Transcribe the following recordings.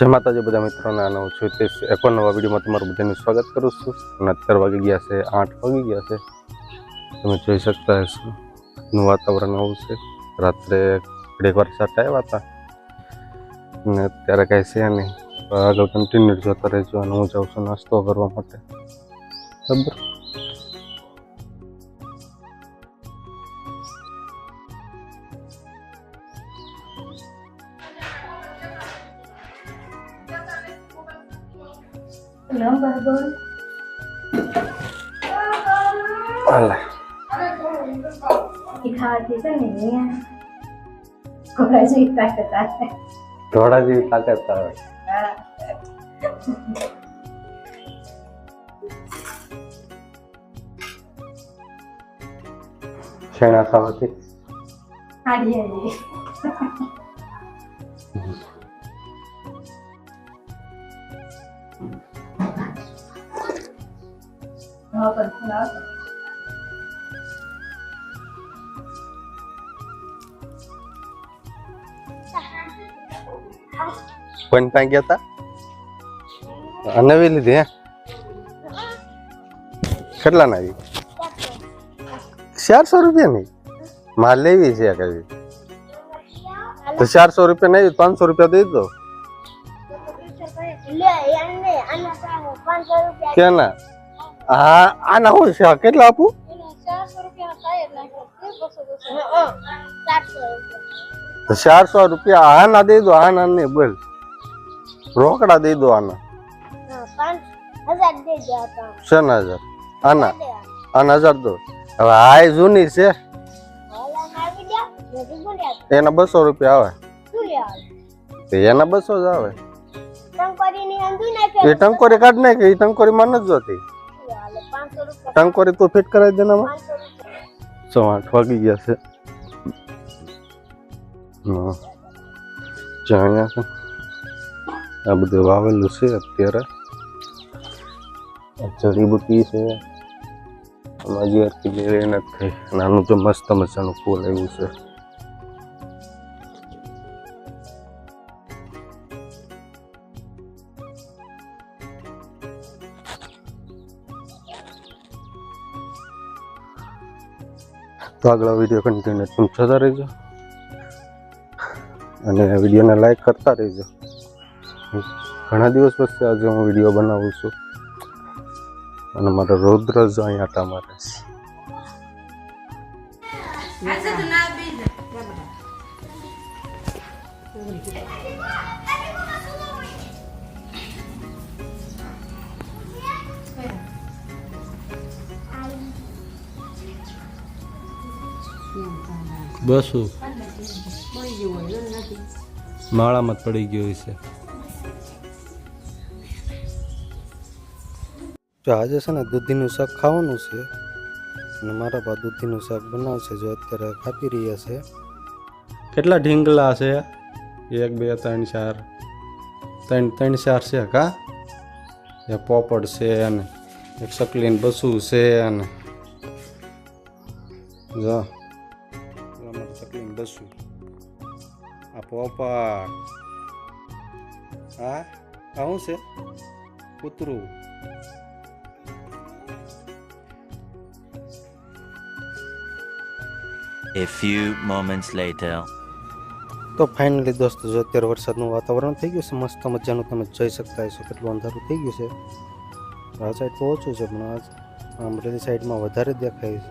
જય માતાજી બધા મિત્રોને હું છું તે એક નવા વિડીયોમાં તમારું બધાનું સ્વાગત કરું છું. અને અત્યારે વાગી ગયા છે આઠ, વાગી ગયા છે. તમે જોઈ શકતા હશો નું વાતાવરણ આવું છે. રાત્રે ઘડીક વાર સાટા આવ્યા હતા. અને અત્યારે કાંઈ છે નહીં. આગળ કન્ટિન્યુ જોતા રહેજો અને હું જાઉં છું નાસ્તો કરવા માટે. બરાબર? थोड़ा जी इतना करता है थोड़ा जी इतना करता है शेणा खावती हाँ जी हाँ जी હા. પણ પાસે ગયા હતા નવી લીધી હે? કેટલા ના ચારસો ચારસો રૂપિયાની? માલ લેવી છે કઈ તો ચારસો રૂપિયા નહીં પાંચસો રૂપિયા દઈ દો. કેના? હા આના હું છે? કેટલા આપું? ચારસો રૂપિયા આના દઈ દો આના નહીં બોલ. રોકડા દઈ દો આના. શેના હજાર? આના. આના હજાર દો. હવે આ જૂની છે. એના બસો રૂપિયા આવે. એના બસો જ આવે. એ ટંકોરી કાઢ નાખે એ ટંકોરી માં નથી જોતી. ટંકોરી તો ફિટ કરાવી દે ને આમાં. સો આઠ વાગી ગયા છે. હા. જો છે. આ બધું વાવેલું છે અત્યારે. જડીબુટી છે. આમાં હજી હરખી લેવી નથી નાનું તો મસ્ત મજાનું ફૂલ આવ્યું છે. તો આગળ વીડિયો કન્ટિન્યુ તમે જોતા રહેજો. અને વિડીયોને લાઈક કરતા રહેજો. ઘણા દિવસ પછી આજે હું વીડિયો બનાવું છું. અને મારો રૌદ્ર જ અહીં આટા મારે છે બસું. માળામાં જ પડી ગયું છે. જો આજે છે ને દૂધીનું શાક ખાવાનું છે. અને મારા પા દૂધીનું શાક બનાવશે જો અત્યારે કાપી રહ્યા છે. કેટલા ઢીંગલા છે? એક બે ત્રણ ચાર. ત્રણ ત્રણ ચાર છે કા? એ પોપડ છે અને એક સકલીન બસું છે અને જો. બસું આ પોપડ હા આ શું છે કૂતરું A few moments later. તો ફાઇનલી દોસ્તો જો અત્યારે વરસાદનું વાતાવરણ થઈ ગયું છે. મસ્ત મજાનું તમે જોઈ શકતા હશો કેટલું અંધારું થઈ ગયું છે. આ સાઈડ તો ઓછું છે પણ આ અમરેલી સાઈડમાં વધારે દેખાય છે.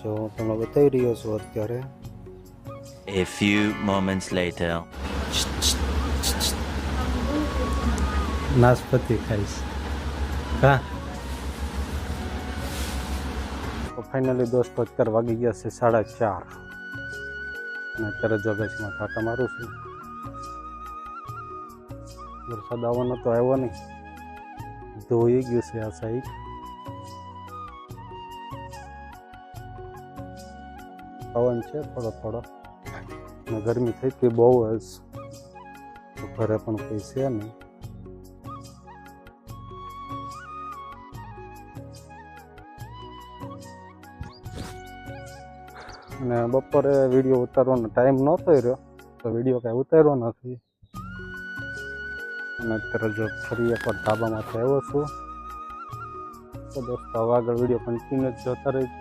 જો હું તમને બતાવી રહ્યો છું અત્યારે A few moments later. નાશપતિ ખાઈશ. હા. ફાઇનલી દોસ્તો અત્યારે વાગી ગયા છે સાડા ચાર. અને અત્યારે જગતમાં ટાટા મારું છું. વરસાદ આવવાનો તો આવ્યો નહીં. ધોઈ ગયું છે આ સાઈડ પવન છે થોડો થોડો. અને ગરમી થઈ હતી બહુ જ. ઘરે પણ કોઈ છે નહીં. અને બપોરે વીડિયો ઉતારવાનો ટાઈમ નહોતો રહ્યો, તો વીડિયો કાંઈ ઉતાર્યો નથી. અને અત્યારે જો ફરી એકવાર ધાબામાંથી આવ્યો છું. તો દોસ્તો, હવે આગળ વીડિયો કન્ટિન્યુ જોતા રહેજો